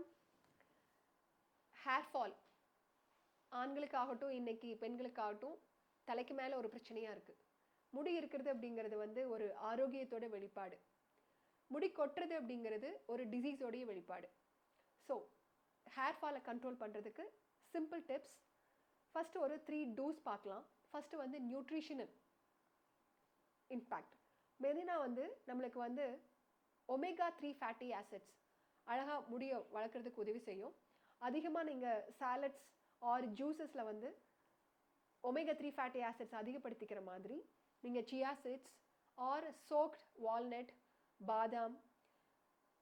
வணக்கம் hair fall ஆண்களுக்காகட்டும் இன்றைக்கி பெண்களுக்காகட்டும் தலைக்கு மேலே ஒரு பிரச்சனையாக இருக்குது முடி இருக்கிறது அப்படிங்கிறது வந்து ஒரு ஆரோக்கியத்தோட வெளிப்பாடு. முடி கொட்டுறது அப்படிங்கிறது ஒரு டிசீஸோடைய வெளிப்பாடு. ஸோ ஹேர் ஃபாலை கண்ட்ரோல் பண்ணுறதுக்கு சிம்பிள் டிப்ஸ் ஃபஸ்ட்டு ஒரு த்ரீ டூஸ் பார்க்கலாம். ஃபஸ்ட்டு வந்து நியூட்ரிஷனல் இம்பேக்ட் மெரினா வந்து நம்மளுக்கு வந்து ஒமேகா த்ரீ ஃபேட்டி ஆசிட்ஸ் அழகாக முடிய வளர்க்குறதுக்கு உதவி செய்யும். அதிகமாக நீங்கள் சாலட்ஸ் ஆர் ஜூஸஸில் வந்து ஒமேகா த்ரீ ஃபேட்டி ஆசிட்ஸ் அதிகப்படுத்திக்கிற மாதிரி நீங்கள் chia seeds or soaked walnut பாதாம்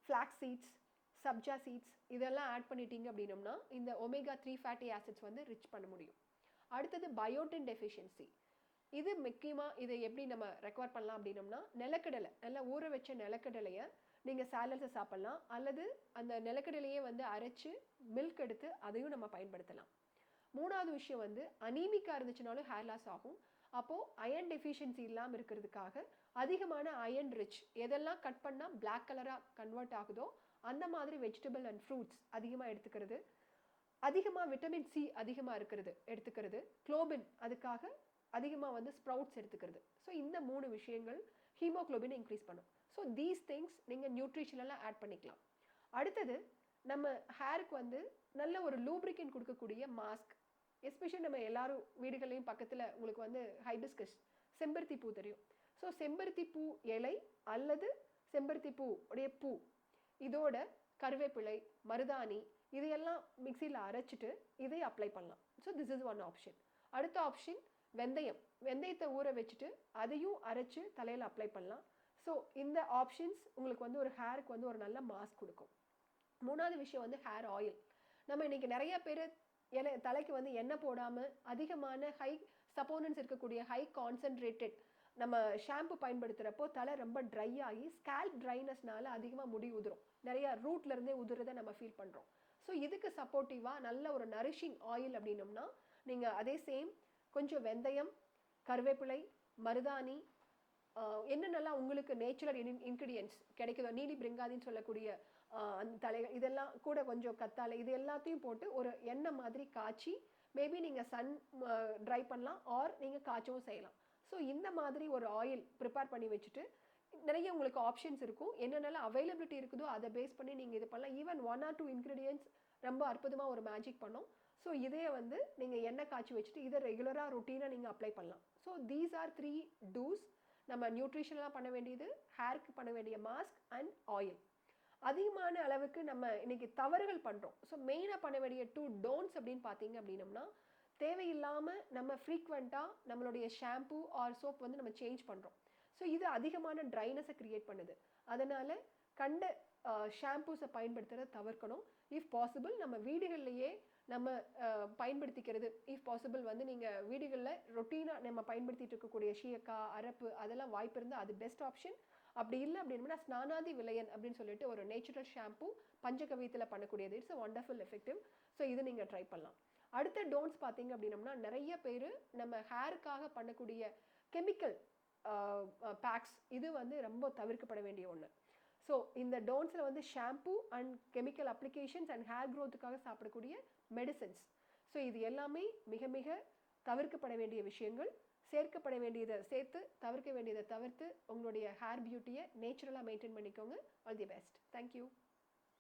ஃப்ளாக்ஸ் சீட்ஸ் சப்ஜா சீட்ஸ் இதெல்லாம் ஆட் பண்ணிட்டீங்க அப்படின்னம்னா இந்த ஒமேகா த்ரீ ஃபேட்டி ஆசிட்ஸ் வந்து ரிச் பண்ண முடியும். அடுத்தது பயோட்டின் டெஃபிஷியன்சி இது முக்கியமாக இதை எப்படி நம்ம ரெக்கவர் பண்ணலாம் அப்படின்னம்னா நிலக்கடலை நல்லா ஊற வச்ச நிலக்கடலையை நீங்கள் சாலட்ஸை சாப்பிட்லாம். அல்லது அந்த நிலக்கடலையே வந்து அரைச்சு மில்க் எடுத்து அதையும் நம்ம பயன்படுத்தலாம். மூணாவது விஷயம் வந்து அனீமிக்காக இருந்துச்சுனாலும் ஹேர் லாஸ் ஆகும். அப்போது அயன் டெஃபிஷியன்சி இல்லாமல் இருக்கிறதுக்காக அதிகமான அயன் ரிச் எதெல்லாம் கட் பண்ணால் பிளாக் கலராக கன்வெர்ட் ஆகுதோ அந்த மாதிரி வெஜிடபிள் அண்ட் ஃப்ரூட்ஸ் அதிகமாக எடுத்துக்கிறது. அதிகமாக விட்டமின் சி அதிகமாக இருக்கிறது எடுத்துக்கிறது. குளோபின் அதுக்காக அதிகமாக வந்து ஸ்ப்ரவுட்ஸ் எடுத்துக்கிறது. ஸோ இந்த மூணு விஷயங்கள் ஹீமோக்ளோபின் இன்க்ரீஸ் பண்ணும். ஸோ தீஸ் திங்ஸ் நீங்கள் நியூட்ரிஷனெல்லாம் ஆட் பண்ணிக்கலாம். அடுத்தது நம்ம ஹேருக்கு வந்து நல்ல ஒரு லூப்ரிகன் கொடுக்கக்கூடிய மாஸ்க் எஸ்பெஷலி நம்ம எல்லாரும் வீடுகள்லையும் பக்கத்தில் உங்களுக்கு வந்து ஹைபிஸ்கஸ் செம்பருத்தி பூ தெரியும். ஸோ செம்பருத்தி பூ இலை அல்லது செம்பருத்தி பூ உடைய பூ. இதோட கருவேப்பிலை மருதாணி இதையெல்லாம் மிக்சியில் அரைச்சிட்டு இதை அப்ளை பண்ணலாம். So this is one option அடுத்த ஆப்ஷன் வெந்தயம். வெந்தயத்தை ஊற வச்சுட்டு அதையும் அரைச்சு தலையில் அப்ளை பண்ணலாம். ஸோ இந்த ஆப்ஷன்ஸ் உங்களுக்கு வந்து ஒரு ஹேருக்கு வந்து ஒரு நல்ல மாஸ்க் கொடுக்கும். மூணாவது விஷயம் வந்து ஹேர் ஆயில் நம்ம இன்றைக்கி நிறைய பேர் இலை தலைக்கு வந்து எண்ணெய் போடாமல் அதிகமான ஹை சப்போனன்ஸ் இருக்கக்கூடிய ஹை கான்சன்ட்ரேட்டட் நம்ம ஷாம்பு பயன்படுத்துகிறப்போ தலை ரொம்ப ட்ரை ஆகி ஸ்கேல்ப் ட்ரைனஸ்னால அதிகமாக முடி உதிரும். நிறைய ரூட்லேருந்தே உதிரதை நம்ம ஃபீல் பண்ணுறோம் ஸோ இதுக்கு சப்போர்ட்டிவாக நல்ல ஒரு நரிஷிங் ஆயில் அப்படின்னம்னா நீங்கள் அதே சேம் கொஞ்சம் வெந்தயம் கருவேப்பிலை மருதாணி என்னென்னலாம் உங்களுக்கு நேச்சுரல் இன் இன்க்ரீடியன்ஸ் கிடைக்குதோ நீலி பிரிங்காதின்னு சொல்லக்கூடிய அந்த தலைகள் இதெல்லாம் கூட கொஞ்சம் கத்தாழை இது எல்லாத்தையும் போட்டு ஒரு எண்ணெய் மாதிரி காய்ச்சி மேபி நீங்கள் சன் ட்ரை பண்ணலாம் ஆர் நீங்கள் காய்ச்சவும் செய்யலாம். ஸோ இந்த மாதிரி ஒரு ஆயில் ப்ரிப்பேர் பண்ணி வச்சுட்டு நிறைய உங்களுக்கு ஆப்ஷன்ஸ் இருக்கும். என்னென்னலாம் அவைலபிலிட்டி இருக்குதோ அதை பேஸ் பண்ணி நீங்கள் இது பண்ணலாம். Even one or two ingredients ரொம்ப அற்புதமாக ஒரு மேஜிக் பண்ணும். ஸோ இதே வந்து நீங்கள் எண்ணெய் காய்ச்சி வச்சுட்டு இதை ரெகுலராக ரொட்டீனாக நீங்கள் அப்ளை பண்ணலாம். So these are three do's நம்ம நியூட்ரிஷனலாக பண்ண வேண்டியது ஹேருக்கு பண்ண வேண்டிய மாஸ்க் அண்ட் ஆயில் அதிகமான அளவுக்கு நம்ம இன்னைக்கு தவறுகள் பண்ணுறோம் ஸோ மெயினாக பண்ண வேண்டிய டூ டோன்ஸ் அப்படின்னு பார்த்தீங்க அப்படின்னம்னா தேவையில்லாமல் நம்ம ஃப்ரீக்வெண்ட்டாக நம்மளுடைய ஷாம்பு ஆர் சோப் வந்து நம்ம சேஞ்ச் பண்ணுறோம் ஸோ இது அதிகமான ட்ரைனஸை க்ரியேட் பண்ணுது. அதனால் கண்ட ஷாம்பூஸை பயன்படுத்துகிறத தவிர்க்கணும். இஃப் பாசிபிள் நம்ம வீடுகள்லையே நம்ம பயன்படுத்திக்கிறது. இஃப் பாசிபிள் வந்து நீங்கள் வீடுகளில் ரொட்டீனாக நம்ம பயன்படுத்திட்டு இருக்கக்கூடிய ஷீயக்காய் அரப்பு அதெல்லாம் வாய்ப்பு இருந்தால் அது பெஸ்ட் ஆப்ஷன் அப்படி இல்லை அப்படின்னா ஸ்நானாதி விலையன் அப்படின்னு சொல்லிட்டு ஒரு நேச்சுரல் ஷாம்பு பஞ்சகவியத்தில் பண்ணக்கூடியது. It's a wonderful effective so இது நீங்கள் ட்ரை பண்ணலாம். அடுத்த டோன்ஸ் பார்த்தீங்க அப்படின்னம்னா நிறைய பேர் நம்ம ஹேருக்காக பண்ணக்கூடிய கெமிக்கல் பேக்ஸ் இது வந்து ரொம்ப தவிர்க்கப்பட வேண்டிய ஒன்று ஸோ இந்த டோன்ஸில் வந்து shampoo and chemical applications and hair க்ரோத்துக்காக சாப்பிடக்கூடிய மெடிசன்ஸ் ஸோ இது எல்லாமே மிக மிக தவிர்க்கப்பட வேண்டிய விஷயங்கள். சேர்க்கப்பட வேண்டியதை சேர்த்து தவிர்க்க வேண்டியதை தவிர்த்து உங்களுடைய ஹேர் பியூட்டியை நேச்சுரலாக மெயின்டைன் பண்ணிக்கோங்க. All the best thank you